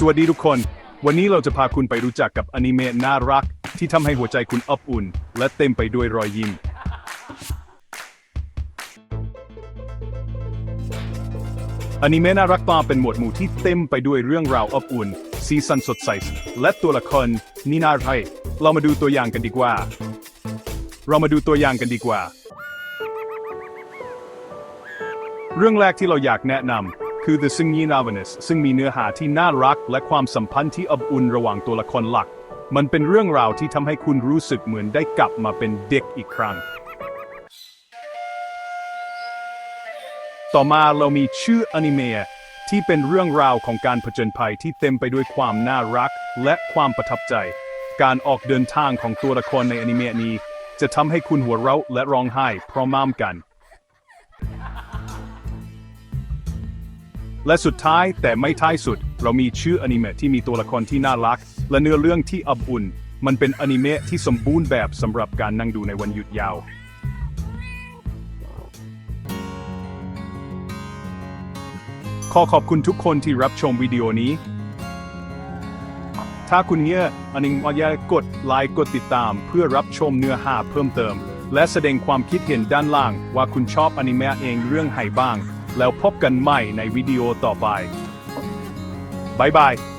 สวัสดีทุกคน วันนี้เราจะพาคุณไปรู้จักกับอนิเมะน่ารัก ที่ทำให้หัวใจคุณอบอุ่น และเต็มไปด้วยรอยยิ้ม อนิเมะน่ารักตาเป็นหมวดหมู่ที่เต็มไปด้วยเรื่องราวอบอุ่น ซีซันสดใส และตัวละครนี่น่ารักเรามาดูตัวอย่างกันดีกว่า เรามาดูตัวอย่างกันดีกว่า เรื่องแรกที่เราอยากแนะนำ คือ The Singing Novelist ซึ่งมีเนื้อหาที่น่ารักและความสัมพันธ์ที่อบอุ่นระหว่างตัวละครหลัก มันเป็นเรื่องราวที่ทำให้คุณรู้สึกเหมือนได้กลับมาเป็นเด็กอีกครั้ง ต่อมาเรามีชื่ออนิเมะที่เป็นเรื่องราวของการผจญภัยที่เต็มไปด้วยความน่ารักและความประทับใจ การออกเดินทางของตัวละครในอนิเมะนี้ จะทำให้คุณหัวเราะและร้องไห้พร้อมๆกัน และสุดท้ายแต่ไม่ท้ายสุด เรามีชื่ออนิเมะที่มีตัวละครที่น่ารัก และเนื้อเรื่องที่อบอุ่น มันเป็นอนิเมะที่สมบูรณ์แบบสำหรับการนั่งดูในวันหยุดยาวขอขอบคุณทุกคนที่รับชมวิดีโอนี้ ถ้าคุณเงี้ยอันนี้อย่ากดไลค์กดติดตาม เพื่อรับชมเนื้อหาเพิ่มเติม และแสดงความคิดเห็นด้านล่างว่าคุณชอบอนิเมะเองเรื่องไหนบ้าง แล้วพบกันใหม่ในวิดีโอต่อไป บ๊ายบาย